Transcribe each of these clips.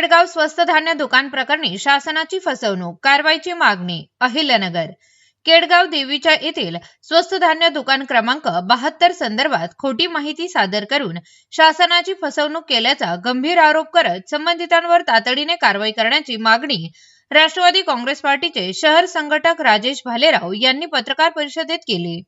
केडगाव स्वस्त धान्य दुकान प्रकरणी शासनाची फसवणूक कारवाईची मागणी अहिल्यानगर. केडगाव देवीच्या येथील स्वस्त धान्य दुकान क्रमांक बहात्तर संदर्भात खोटी माहिती सादर करून शासनाची फसवणूक केल्याचा गंभीर आरोप करत संबंधितांवर तातडीने कारवाई करण्याची मागणी राष्ट्रवादी काँग्रेस पार्टीचे शहर संघटक राजेश भालेराव यांनी पत्रकार परिषदेत केली.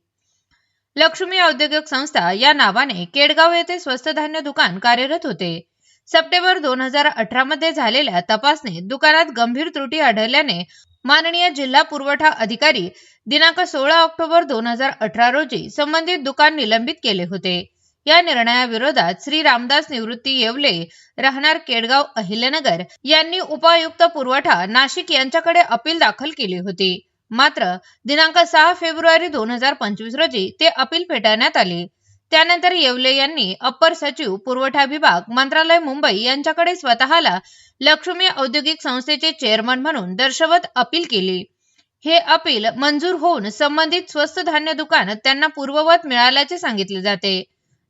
लक्ष्मी औद्योगिक संस्था या नावाने केडगाव येथे स्वस्त धान्य दुकान कार्यरत होते. सप्टेंबर दोन हजार अठरा मध्ये झालेल्या तपासणीत दुकानात गंभीर त्रुटी आढळल्याने माननीय जिल्हा पुरवठा अधिकारी दिनांक सोळा ऑक्टोबर दोन हजार अठरा रोजी संबंधित दुकान निलंबित केले होते. या निर्णयाविरोधात श्री रामदास निवृत्ती येवले राहणार केडगाव अहिल्यानगर यांनी उपायुक्त पुरवठा नाशिक यांच्याकडे अपील दाखल केली होती. मात्र दिनांक सहा फेब्रुवारी दोन हजार पंचवीस रोजी ते अपील फेटाळण्यात आले. त्यानंतर येवले यांनी अप्पर सचिव पुरवठा विभाग मंत्रालय मुंबई यांच्याकडे स्वतःला लक्ष्मी औद्योगिक संस्थेचे चेअरमन म्हणून दर्शवत अपील केली. हे अपील मंजूर होऊन संबंधित स्वस्त धान्य दुकान त्यांना पूर्ववत मिळाल्याचे सांगितले जाते.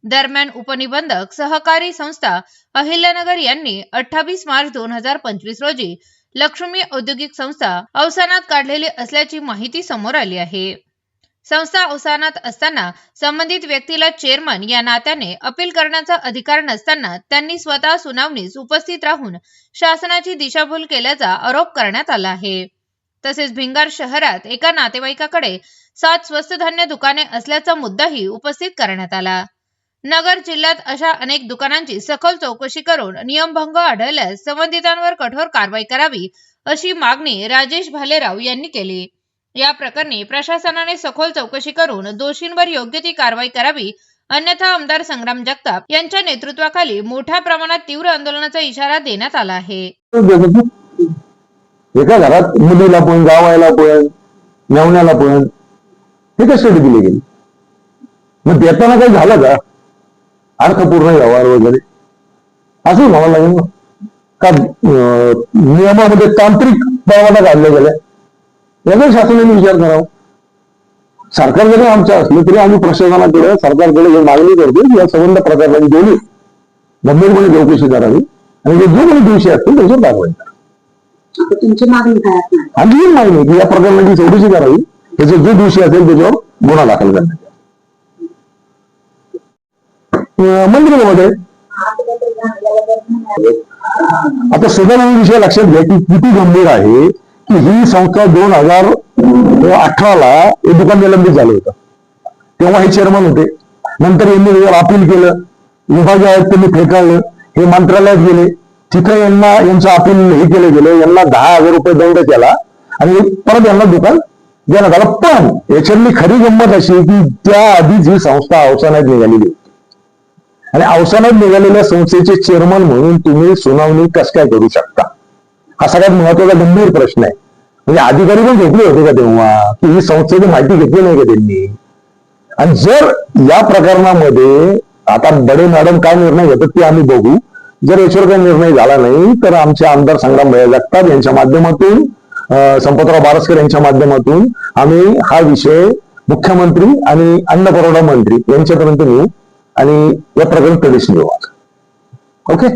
दरम्यान उपनिबंधक सहकारी संस्था अहिल्यानगर यांनी अठ्ठावीस मार्च दोन हजार पंचवीस रोजी लक्ष्मी औद्योगिक संस्था अवसानात काढलेली असल्याची माहिती समोर आली आहे. संस्था अवसानात असताना संबंधित व्यक्तीला चेअरमन या नात्याने अपील करण्याचा अधिकार नसताना त्यांनी स्वतः सुनावणीस उपस्थित राहून शासनाची दिशाभूल केल्याचा आरोप करण्यात आला आहे. तसेच भिंगार शहरात एका नातेवाईकाकडे सात स्वस्त धान्य दुकाने असल्याचा मुद्दाही उपस्थित करण्यात आला. नगर जिल्ह्यात अशा अनेक दुकानांची सखोल चौकशी करून नियमभंग आढळल्यास संबंधितांवर कठोर कारवाई करावी अशी मागणी राजेश भालेराव यांनी केली. या प्रकरणी प्रशासनाने सखोल चौकशी करून दोषींवर योग्य ती कारवाई करावी अन्यथा आमदार संग्राम जगताप यांच्या नेतृत्वाखाली मोठ्या प्रमाणात तीव्र आंदोलनाचा इशारा देण्यात आला आहे. एका घरात मुलीला पण जावायला पण मेवण्याला पण हे कशासाठी दिले गेले? मग देताना काही झालं का? अर्थपूर्ण व्यवहार वगैरे? असं म्हणावं लागेल का अं, नियमामध्ये तांत्रिक परवाना काढल्या गेल्या? याचा शासनाने विचार करावा. सरकार जरी आमचं असलं तरी आम्ही प्रशासनाकडे सरकारकडे ही मागणी करतो की या संबंध प्रकरणाची दोन्ही गंभीरपणे चौकशी करावी. आणि जे जो काही दोषी असतील त्याच्यावर कारवाई करावी. तुमची मागणी काय एक मागणी की या प्रकरणाची चौकशी करावी. त्याचे जे दोषी असेल त्याच्यावर गुन्हा दाखल करण्यात यावा. अं, मंत्रिमध्ये आता सदर विषय लक्षात घ्या की किती गंभीर आहे. की ही संस्था दोन हजार अठराला हे दुकान निलंबित झालं होतं. तेव्हा हे चेअरमन होते. नंतर यांनी अपील केलं. विभागीय आयुक्तांनी फेटाळलं. हे मंत्रालयात गेले. तिथं यांना यांचं अपील हे केलं गेलं. यांना दहा हजार रुपये दंड केला. आणि परत यांना दुकान देण्यात आलं. पण याच्यातली खरी गंमत अशी की त्या आधीच ही संस्था अवसानात निघालेली होती. आणि अवसानात निघालेल्या संस्थेचे चेअरमन म्हणून तुम्ही सुनावणी कस काय करू शकता? हा सगळ्यात महत्त्वाचा गंभीर प्रश्न आहे. म्हणजे अधिकारी पण घेतले होते का तेव्हा? की ही संस्थेची माहिती घेतली नाही का त्यांनी? आणि जर या प्रकरणामध्ये आता बडे मॅडम काय निर्णय घेतात ते आम्ही बघू. जर याच्यावर काही निर्णय झाला नाही तर आमचे आमदार संग्राम भैया जगताप यांच्या माध्यमातून संपतराव बारस्कर यांच्या माध्यमातून आम्ही हा विषय मुख्यमंत्री आणि अन्न पुरवठा मंत्री यांच्यापर्यंत नेऊ आणि या प्रकरण कधीच नेऊ ओके?